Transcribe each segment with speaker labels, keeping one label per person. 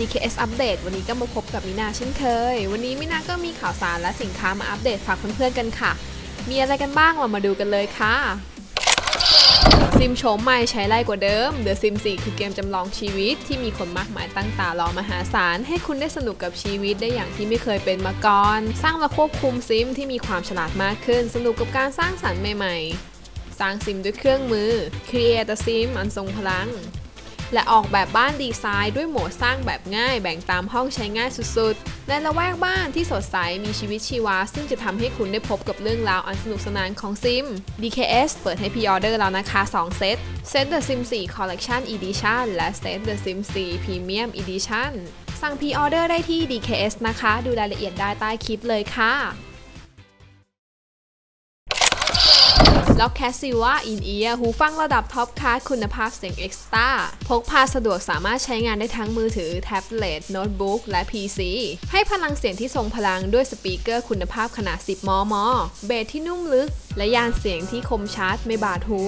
Speaker 1: DKS อัปเดตวันนี้ก็มาพบกับมินาเช่นเคย วันนี้มินาก็มีข่าวสารและสินค้ามาอัปเดตฝากเพื่อนๆกันค่ะ มีอะไรกันบ้างเรามาดูกันเลยค่ะ ซิมโฉมใหม่ใช้ไล่กว่าเดิม The Sim 4 คือเกมจำลองชีวิตที่มีคนมากมายตั้งตารอมหาศาล ให้คุณได้สนุกกับชีวิตได้อย่างที่ไม่เคยเป็นมาก่อน สร้างและควบคุมซิมที่มีความฉลาดมากขึ้น สนุกกับการสร้างสรรค์ใหม่ๆ สร้างซิมด้วยเครื่องมือ Create a Sim อันทรงพลัง และออกแบบบ้านดีไซน์ด้วยโหมดสร้างแบบง่าย แบ่งตามห้องใช้ง่ายสุดๆ ในละแวกบ้านที่สดใสมีชีวิตชีวา ซึ่งจะทำให้คุณได้พบกับเรื่องราวอันสนุกสนานของซิม DKS เปิดให้พีออเดอร์แล้วนะคะ 2 เซต เซต The Sim 4 Collection Edition และเซต The Sim 4 Premium Edition สั่งพีออเดอร์ได้ที่ DKS นะคะ ดูรายละเอียดได้ใต้คลิปเลยค่ะ ล็อกแคสซิว่าอินเอียหูฟังระดับท็อปคลาสคุณภาพเสียงเอ็กซ์ตาพกพาสะดวกสามารถใช้งานได้ทั้งมือถือ แท็บเล็ต โน้ตบุ๊ก และ PC ให้พลังเสียงที่ทรงพลังด้วยสปีกเกอร์คุณภาพขนาด 10 มม เบสที่นุ่มลึก และยานเสียงที่คมชัดไม่บาดหู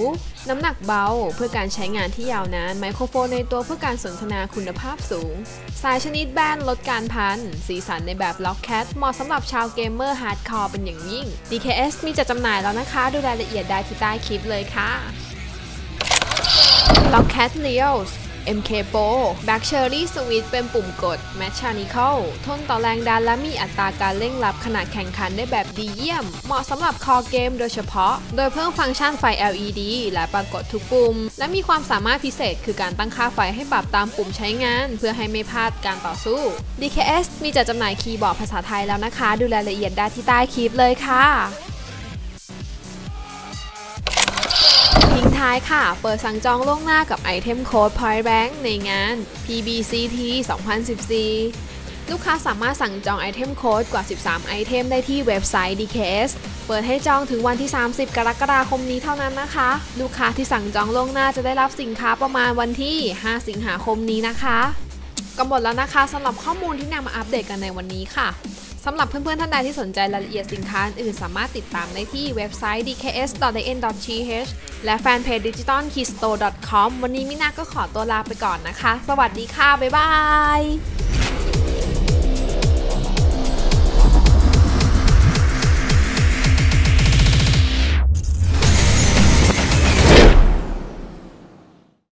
Speaker 1: น้ำหนักเบาเพื่อการใช้งานที่ยาวนาน ไมโครโฟนในตัวเพื่อการสนทนาคุณภาพสูง สายชนิดแบนลดการพัน สีสันในแบบล็อกแคทเหมาะสำหรับชาวเกมเมอร์ฮาร์ดคอร์เป็นอย่างยิ่ง DKS มีจัดจำหน่ายแล้วนะคะ ดูรายละเอียดได้ที่ใต้คลิปเลยค่ะล็อกแคทเลียว MK Pro Back Cherry Switch เป็นปุ่มกด Mechanical ทนต่อแรงดันและมีอัตราการเร่งรับขนาดแข่งขันได้แบบดีเยี่ยม เหมาะสำหรับคอเกมโดยเฉพาะ โดยเพิ่มฟังก์ชันไฟ LED และปรากฏทุกปุ่ม และมีความสามารถพิเศษคือการตั้งค่าไฟให้ปรับตามปุ่มใช้งาน เพื่อให้ไม่พลาดการต่อสู้ DKS มีจัดจำหน่ายคีย์บอร์ดภาษาไทยแล้วนะคะ ดูรายละเอียดได้ที่ใต้คลิปเลยค่ะ ท้ายค่ะ เปิดสั่งจองล่วงหน้ากับไอเทมโค้ด Point Bank ในงาน PBCT 2014 ลูกค้าสามารถสั่งจองไอเทมโค้ดกว่า 13 ไอเทมได้ที่เว็บไซต์ DKS เปิดให้จองถึงวันที่ 30 กรกฎาคมนี้เท่านั้นนะคะ ลูกค้าที่สั่งจองล่วงหน้าจะได้รับสินค้าประมาณวันที่ 5 สิงหาคมนี้นะคะก็หมดแล้วนะคะสำหรับข้อมูลที่นำมาอัปเดตกันในวันนี้ค่ะ สำหรับเพื่อนๆท่านใดที่สนใจรายละเอียดสินค้าอื่นสามารถติดตามได้ที่เว็บไซต์ dks.in.th และแฟนเพจ digitalkeystore.com วันนี้มินาก็ขอตัวลาไปก่อนนะคะ สวัสดีค่ะ บ๊ายบาย